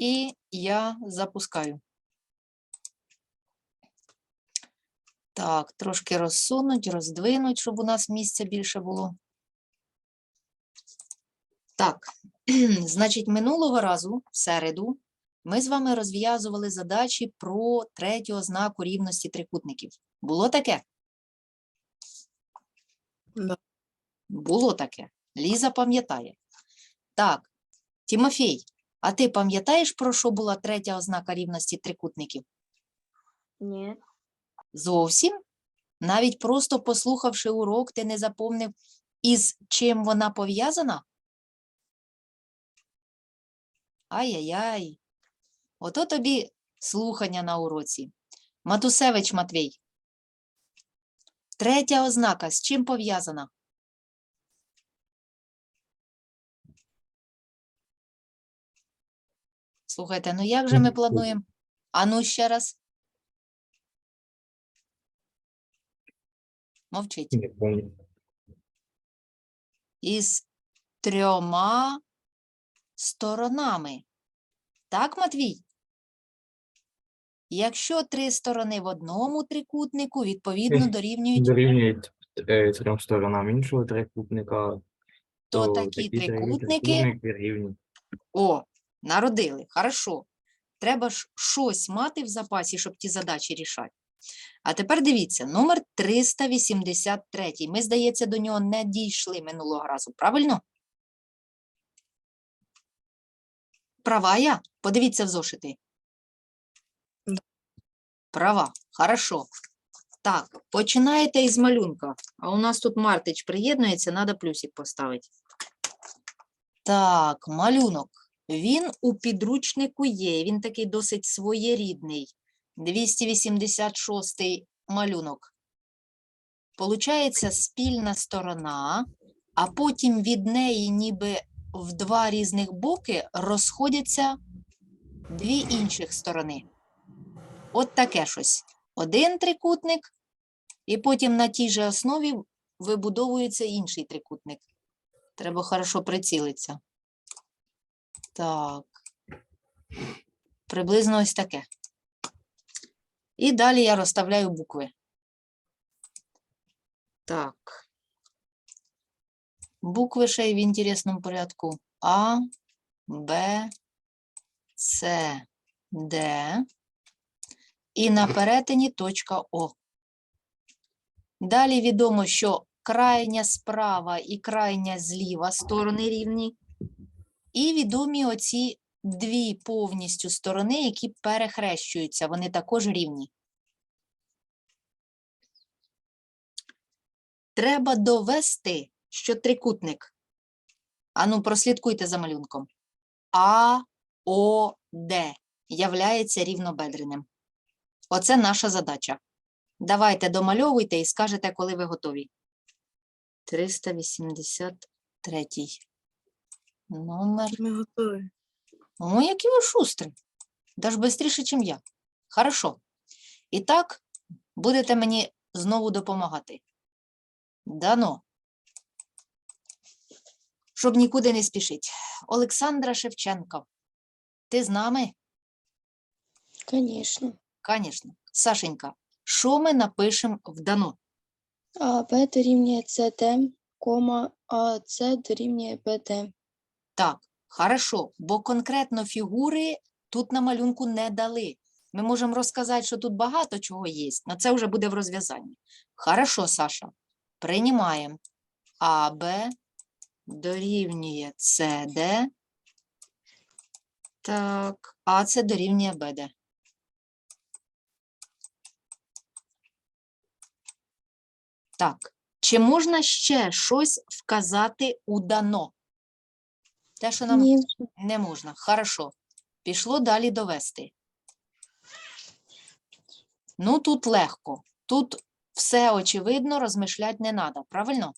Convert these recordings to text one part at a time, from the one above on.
І я запускаю. Так, трошки розсунуть, роздвинуть, щоб у нас місця більше було. Так, значить, минулого разу, в середу, ми з вами розв'язували задачі про третю ознаку рівності трикутників. Було таке? Да. Було таке. Ліза пам'ятає. Так, Тимофій, а ти пам'ятаєш, про що була третя ознака рівності трикутників? Ні. Зовсім? Навіть просто послухавши урок, ти не запомнив, із чим вона пов'язана? Ай-яй-яй. Ото тобі слухання на уроці. Матусевич Матвій. Третя ознака з чим пов'язана? Слухайте, ну як же ми плануємо? Ану ще раз. Мовчить. Із трьома сторонами. Так, Матвій? Якщо три сторони в одному трикутнику, відповідно дорівнюють, Дорівнюють е, трьом сторонам іншого трикутника, то то такі трикутники трикутники рівні. О, народили. Хорошо. Треба ж щось мати в запасі, щоб ті задачі рішати. А тепер дивіться, номер 383. Ми, здається, до нього не дійшли минулого разу, правильно? Права я? Подивіться в зошити. Права. Хорошо. Так, починаєте із малюнка. А у нас тут Мартич приєднується, треба плюсик поставити. Так, малюнок. Він у підручнику є, він такий досить своєрідний. 286 малюнок. Получається спільна сторона, а потім від неї ніби в два різних боки розходяться дві інших сторони. От таке щось. Один трикутник, і потім на тій же основі вибудовується інший трикутник. Треба хорошо прицілитися. Так. Приблизно ось таке. І далі я розставляю букви. Так. Букви ще й в інтересному порядку. А, Б, С, Д. І на перетині точка О. Далі відомо, що крайня справа і крайня зліва сторони рівні. І відомі оці дві повністю сторони, які перехрещуються, вони також рівні. Треба довести, що трикутник. Ану, прослідкуйте за малюнком. А, О, являється рівнобедреним. Оце наша задача. Давайте домальовуйте і скажете, коли ви готові. 383. Номер. Ми готові. Ну, які ви шустрі. Даже швидше, ніж я. Хорошо. І так, будете мені знову допомагати. Дано. Щоб нікуди не спішить. Олександра Шевченко. Ти з нами? Конечно. Звісно. Сашенька, що ми напишемо в дано? А Б дорівнює СД, кома, а С дорівнює БД. Так, хорошо, бо конкретно фігури тут на малюнку не дали. Ми можемо розказати, що тут багато чого є, але це вже буде в розв'язанні. Хорошо, Саша. Приймаємо. АБ дорівнює СД. Так, а це дорівнює БД. Так, чи можна ще щось вказати у дано? Те, що нам Ні, не можна. Хорошо. Пішло далі довести. Ну, тут легко. Тут все очевидно, розмишляти не треба, правильно?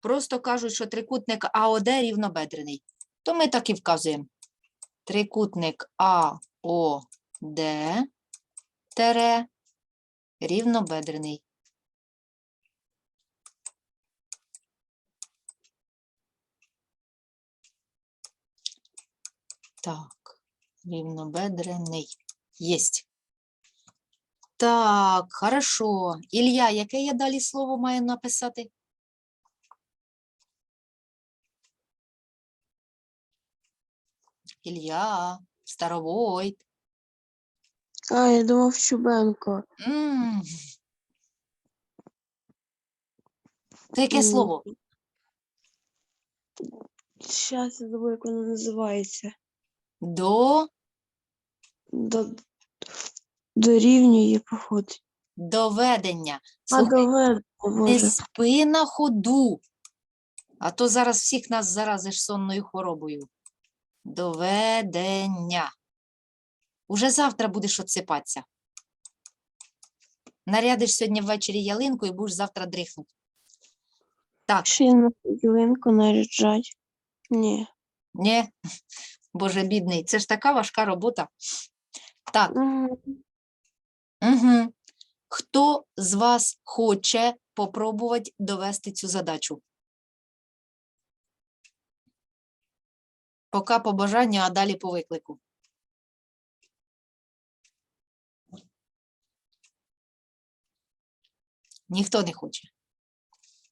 Просто кажуть, що трикутник АОД рівнобедрений. То ми так і вказуємо. Трикутник АОД тере рівнобедрений. Так. Рівнобедрений. Єсть. Так, хорошо. Ілля, яке я далі слово маю написати? Ілля, Старовойт. А, я думав Чубенко. М. То яке Ну, слово? Зараз я забув, як воно називається. До, До... Дорівнює, походу. доведення. А Слухай, доведення, не боже. спи на ходу. А то зараз всіх нас заразиш сонною хворобою. Доведення. Уже завтра будеш отсипатися. Нарядиш сьогодні ввечері ялинку і будеш завтра дрихнути. Так, Ще на ялинку наряджать. Ні. ні, боже бідний, це ж така важка робота. Так, Угу. Хто з вас хоче попробувати довести цю задачу? Поки по бажанню, а далі по виклику. Ніхто не хоче.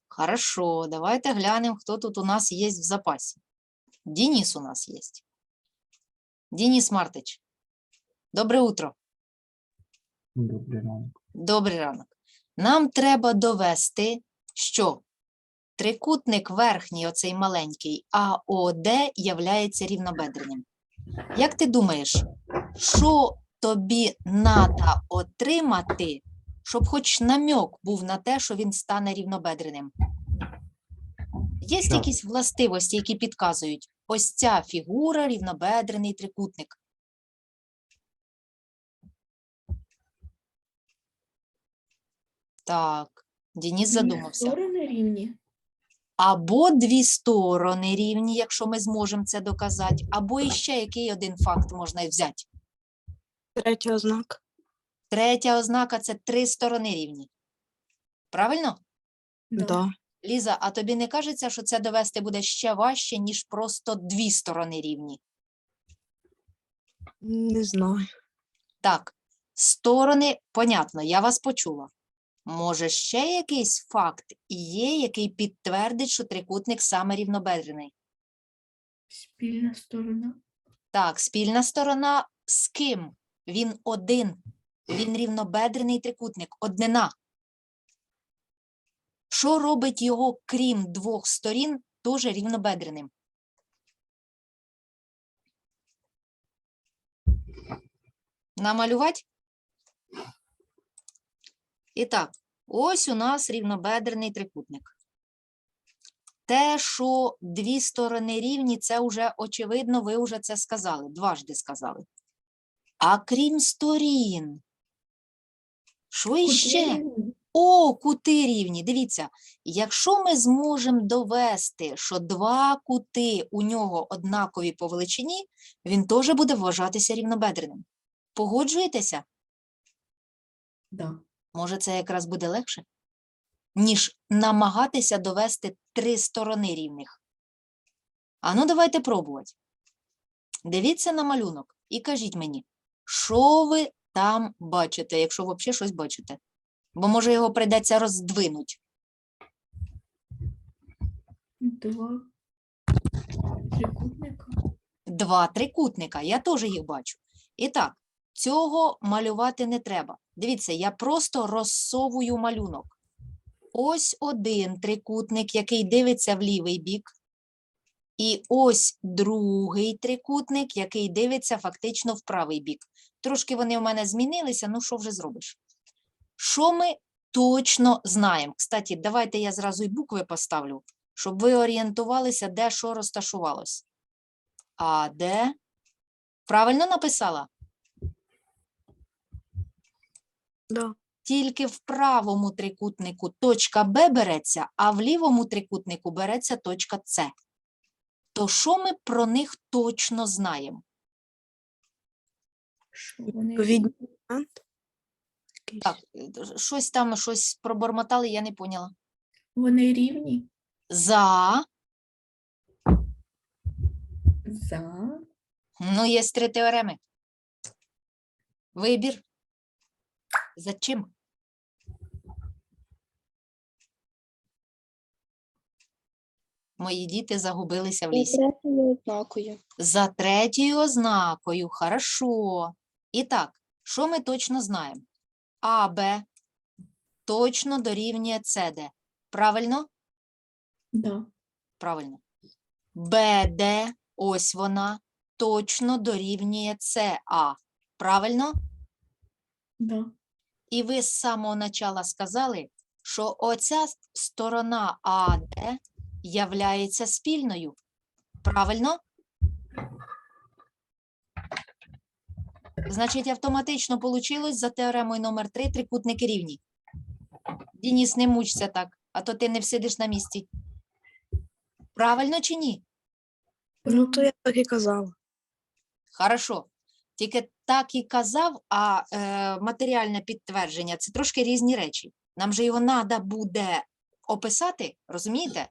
Хорошо, давайте глянемо, хто тут у нас є в запасі. Денис у нас є. Денис Мартич. Добре утро. Добрий ранок. Добрий ранок. Нам треба довести, що трикутник верхній, оцей маленький, АОД являється рівнобедреним. Як ти думаєш, що тобі треба отримати, щоб хоч намьок був на те, що він стане рівнобедреним? Є якісь властивості, які підказують, ось ця фігура рівнобедрений трикутник. Так, Денис задумався. Сторони рівні. Або дві сторони рівні, якщо ми зможемо це доказати, або іще який один факт можна взяти. Третій ознак. Третя ознака це три сторони рівні. Правильно? Да. Ліза, а тобі не кажеться, що це довести буде ще важче, ніж просто дві сторони рівні? Не знаю. Так, сторони, понятно, я вас почула. Може, ще якийсь факт є, який підтвердить, що трикутник саме рівнобедрений? Спільна сторона. Так, спільна сторона з ким? Він один. Він рівнобедрений трикутник, однина. Що робить його, крім двох сторін, теж рівнобедреним? Намалювати? І так, ось у нас рівнобедрений трикутник. Те, що дві сторони рівні, це вже очевидно, ви вже це сказали, дважди сказали. А крім сторін, що іще? О, кути рівні. Дивіться, якщо ми зможемо довести, що два кути у нього однакові по величині, він теж буде вважатися рівнобедреним. Погоджуєтеся? Да. Може, це якраз буде легше, ніж намагатися довести три сторони рівних. А ну, давайте пробувати. Дивіться на малюнок і кажіть мені, що ви там бачите, якщо взагалі щось бачите. Бо може його прийдеться роздвинути. Два трикутника. Два трикутника, я теж їх бачу. І так, цього малювати не треба. Дивіться, я просто розсовую малюнок. Ось один трикутник, який дивиться в лівий бік. І ось другий трикутник, який дивиться фактично в правий бік. Трошки вони у мене змінилися, ну що вже зробиш? Що ми точно знаємо? Кстати, давайте я зразу й букви поставлю, щоб ви орієнтувалися, де що розташувалось. А де? Правильно написала? Да. Тільки в правому трикутнику точка Б береться, а в лівому трикутнику береться точка С. То що ми про них точно знаємо? Що вони Відповідний рівні. Якийсь. Так, щось там, щось пробормотали, я не поняла. Вони рівні За, за Ну, є три теореми. Вибір. За чим? Мої діти загубилися в лісі. третьою однакою. За третьою ознакою. Хорошо. І так, що ми точно знаємо? АБ точно дорівнює СД. Правильно? Да. Правильно. БД, ось вона, точно дорівнює СА. Правильно? Да. І ви з самого начала сказали, що оця сторона АД являється спільною. Правильно? Значить, автоматично вийшло за теоремою номер 3 трикутники рівні. Дініс, не мучся так, а то ти не всидиш на місці. Правильно чи ні? Ну, то я так і казала. Хорошо. Тільки так і казав, а е, матеріальне підтвердження це трошки різні речі. Нам же його треба буде описати, розумієте?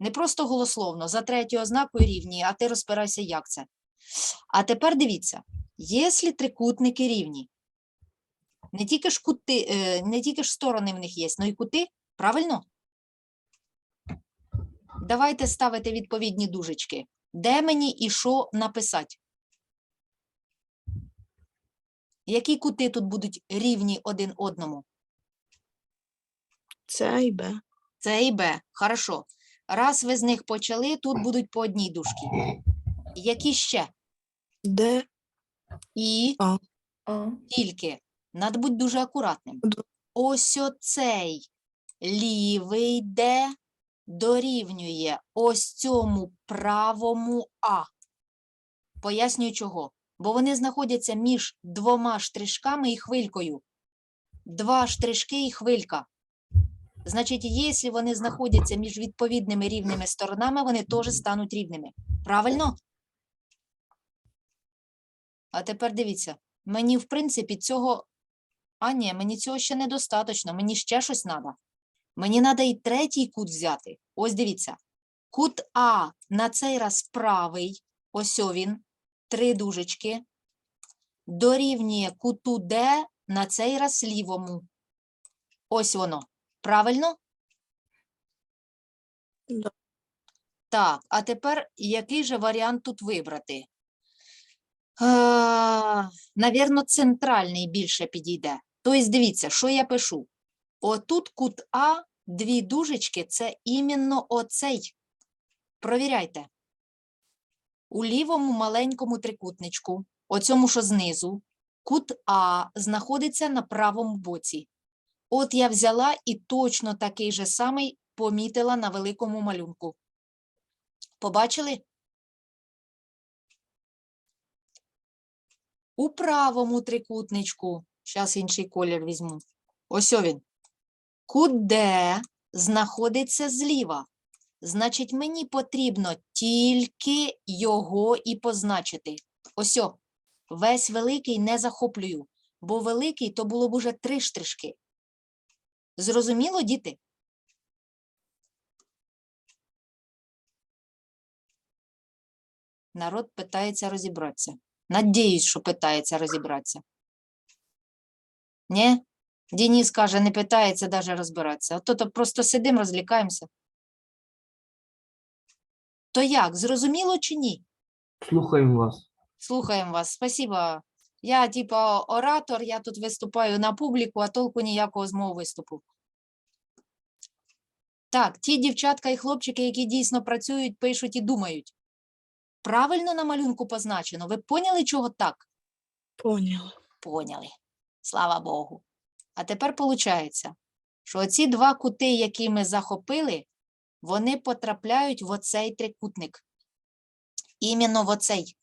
Не просто голословно, за третьою ознакою рівні, а ти розбирайся, як це. А тепер дивіться, якщо трикутники рівні, не тільки ж кути, е, не тільки ж сторони в них є, але й кути, правильно? Давайте ставити відповідні дужечки. Де мені і що написати? Які кути тут будуть рівні один одному? Це і Б. Це і Б. Хорошо. Раз ви з них почали, тут будуть по одній дужці. Які ще? Д. І А. тільки. Надо бути дуже акуратним. Ось оцей лівий Д дорівнює ось цьому правому А. Пояснюю чого. Бо вони знаходяться між двома штришками і хвилькою. Два штришки і хвилька. Значить, якщо вони знаходяться між відповідними рівними сторонами, вони теж стануть рівними. Правильно? А тепер дивіться, мені, в принципі, цього. А ні, мені цього ще недостатньо, мені ще щось треба. Мені треба і третій кут взяти. Ось дивіться. Кут А на цей раз правий, ось він, три дужечки, дорівнює куту Д на цей раз лівому. Ось воно. Правильно? Да. Так, а тепер який же варіант тут вибрати? Навірно, центральний більше підійде. Тобто, дивіться, що я пишу. Отут кут А, дві дужечки, це іменно оцей. Провіряйте. У лівому маленькому трикутничку, оцьому, що знизу, кут А знаходиться на правому боці. От я взяла і точно такий же самий помітила на великому малюнку. Побачили? У правому трикутничку, зараз інший колір візьму. Ось він. Кут Д знаходиться зліва. Значить, мені потрібно тільки його і позначити. Ось весь великий не захоплюю, бо великий то було б уже три штришки. Зрозуміло, діти? Народ питається розібратися. Надіюсь, що питається розібратися. Ні? Дініс каже, не питається навіть розбиратися. А то, то просто сидимо, розлікаємося. То як, зрозуміло чи ні? Слухаємо вас. Слухаємо вас. Спасибо. Я, типа, оратор, я тут виступаю на публіку, а толку ніякого з мого виступу. Так, ті дівчатка і хлопчики, які дійсно працюють, пишуть і думають. Правильно на малюнку позначено. Ви поняли, чого так? Поняла. Поняли. Слава Богу. А тепер виходить, що оці два кути, які ми захопили, вони потрапляють в оцей трикутник. Іменно в оцей.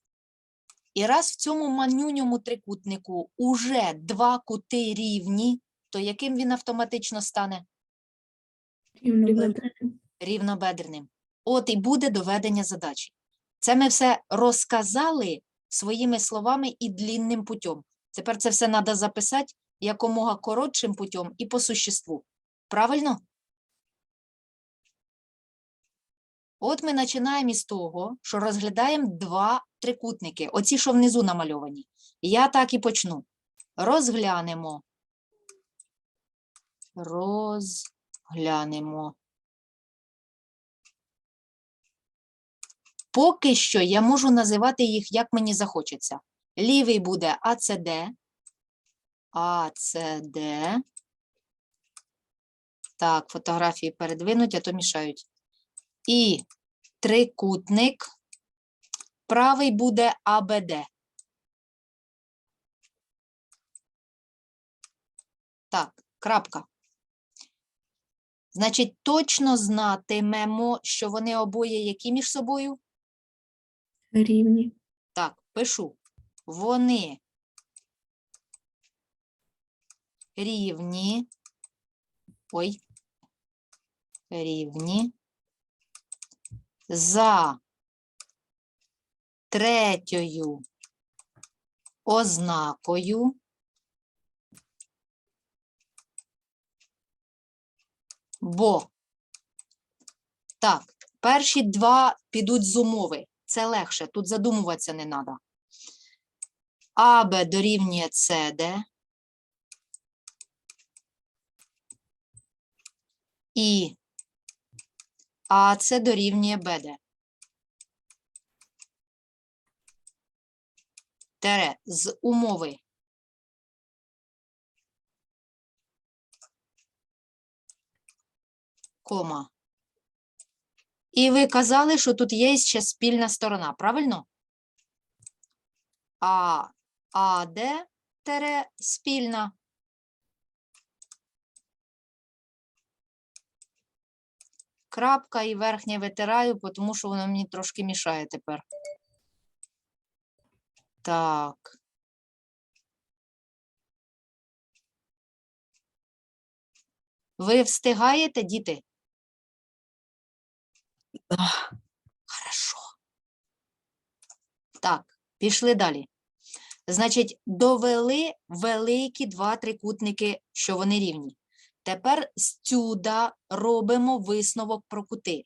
І раз в цьому манюньому трикутнику уже два кути рівні, то яким він автоматично стане? Рівнобедреним. Рівнобедреним. От і буде доведення задачі. Це ми все розказали своїми словами і длінним путем. Тепер це все треба записати якомога коротшим путем і по существу. Правильно? От ми починаємо із того, що розглядаємо два трикутники, оці, що внизу намальовані. Я так і почну. Розглянемо. Розглянемо. Поки що я можу називати їх, як мені захочеться. Лівий буде АЦД, АЦД. Так, фотографії передвинуть, а то мішають. І трикутник. Правий буде АБД. Так, крапка. Значить, точно знатимемо, що вони обоє які між собою? Рівні. Так, пишу. Вони рівні. Ой. Рівні. За третьою ознакою. Бо. Так, перші два підуть з умови. Це легше, тут задумуватися не треба. АБ дорівнює СД. І АЦ дорівнює БД. Тере з умови. Кома. І ви казали, що тут є ще спільна сторона, правильно? А АД тере спільна. Крапка і верхнє витираю, тому що воно мені трошки мішає тепер. Так. Ви встигаєте, діти? Хорошо. Так, пішли далі. Значить, довели великі два трикутники, що вони рівні. Тепер зсюда робимо висновок про кути.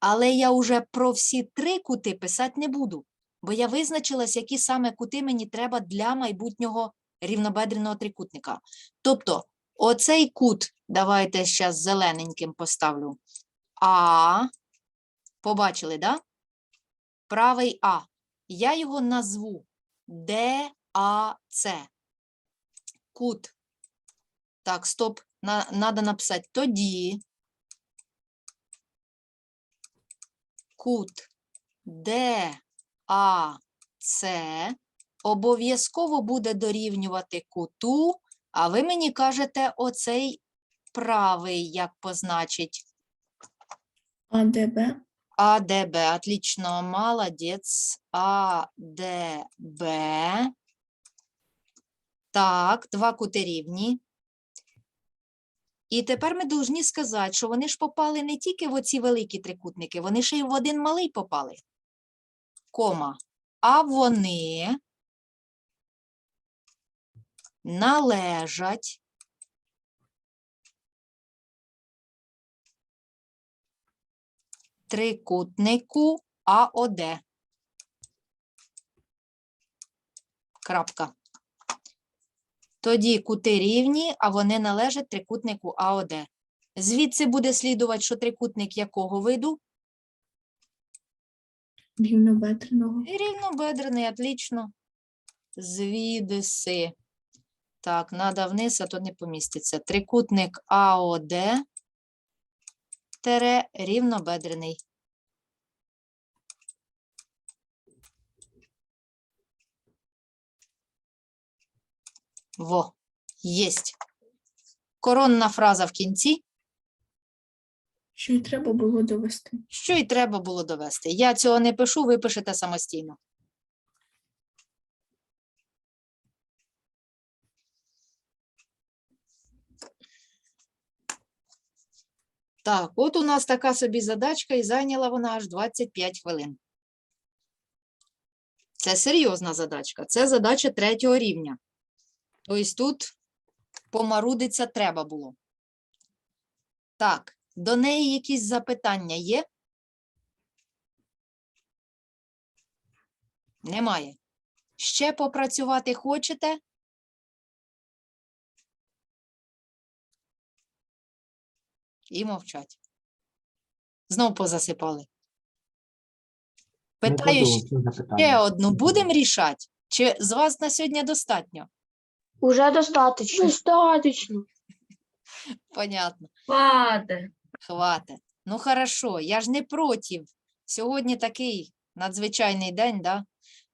Але я вже про всі три кути писати не буду, бо я визначилась, які саме кути мені треба для майбутнього рівнобедреного трикутника. Тобто, оцей кут, давайте зараз зелененьким поставлю. А, побачили, да? Правий А. Я його назву ДАЦ. Кут. Так, стоп. На, надо написати тоді. Кут ДАЦ обов'язково буде дорівнювати куту, а ви мені кажете оцей правий, як позначить. АДБ. АДБ. Отлично, молодець. АДБ. Так, два кути рівні. І тепер ми повинні сказати, що вони ж попали не тільки в оці великі трикутники, вони ще й в один малий попали. Кома. А вони належать трикутнику АОД. Крапка. Тоді кути рівні, а вони належать трикутнику АОД. Звідси буде слідувати, що трикутник якого виду? Рівнобедреного. Рівнобедрений, отлично. Звідси. Так, надо вниз, а то не поміститься. Трикутник АОД тере рівнобедрений. Во, єсть. Коронна фраза в кінці. Що й треба було довести. Що й треба було довести. Я цього не пишу, ви пишете самостійно. Так, от у нас така собі задачка, і зайняла вона аж 25 хвилин. Це серйозна задачка. Це задача третього рівня. Тобто тут помарудиться треба було. Так, до неї якісь запитання є? Немає. Ще попрацювати хочете? І мовчать. Знов позасипали. Питаю ще одну. Будемо рішати? Чи з вас на сьогодні достатньо? Уже достаточно. Достаточно. Понятно. Паде. Хвате. Ну, хорошо, я ж не проти. Сьогодні такий надзвичайний день, да?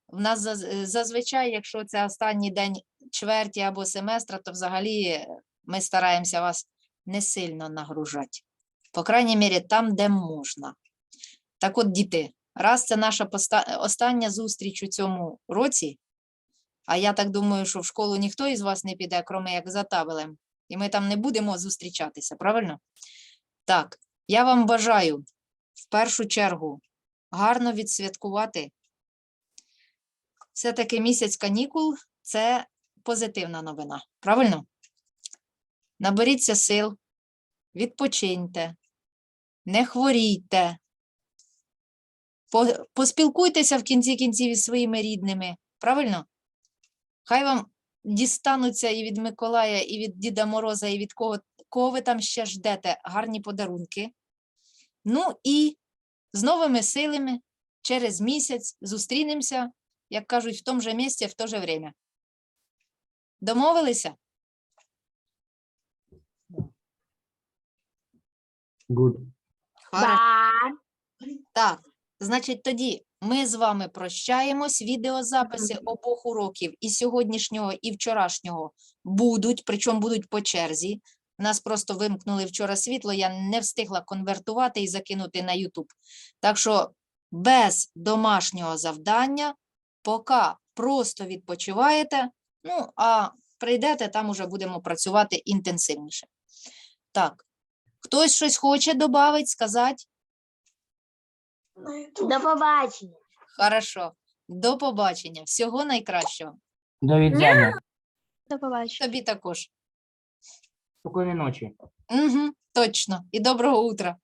В нас зазвичай, якщо це останній день чверті або семестра, то взагалі ми стараємося вас не сильно нагружати. По крайній мірі, там, де можна. Так от, діти, раз це наша остання зустріч у цьому році, а я так думаю, що в школу ніхто із вас не піде, кроме як за табелем, і ми там не будемо зустрічатися, правильно? Так, я вам бажаю в першу чергу гарно відсвяткувати. Все-таки місяць канікул це позитивна новина. Правильно? Наберіться сил, відпочиньте, не хворійте, поспілкуйтеся в кінці кінців із своїми рідними. Правильно? Хай вам дістануться і від Миколая, і від Діда Мороза, і від кого кого ви там ще ждете, гарні подарунки. Ну і з новими силами через місяць зустрінемося, як кажуть, в тому же місці, в то же время. Домовилися? Good. Так, значить, тоді ми з вами прощаємось. Відеозаписи обох уроків і сьогоднішнього, і вчорашнього будуть, причому будуть по черзі. Нас просто вимкнули вчора світло, я не встигла конвертувати і закинути на YouTube. Так що без домашнього завдання, поки просто відпочиваєте, ну а прийдете, там уже будемо працювати інтенсивніше. Так, хтось щось хоче додати, сказати? До побачення. Хорошо. До побачення. Всього найкращого. До відзяння. До побачення. Тобі також. Спокійної ночі. Угу, точно. І доброго утра.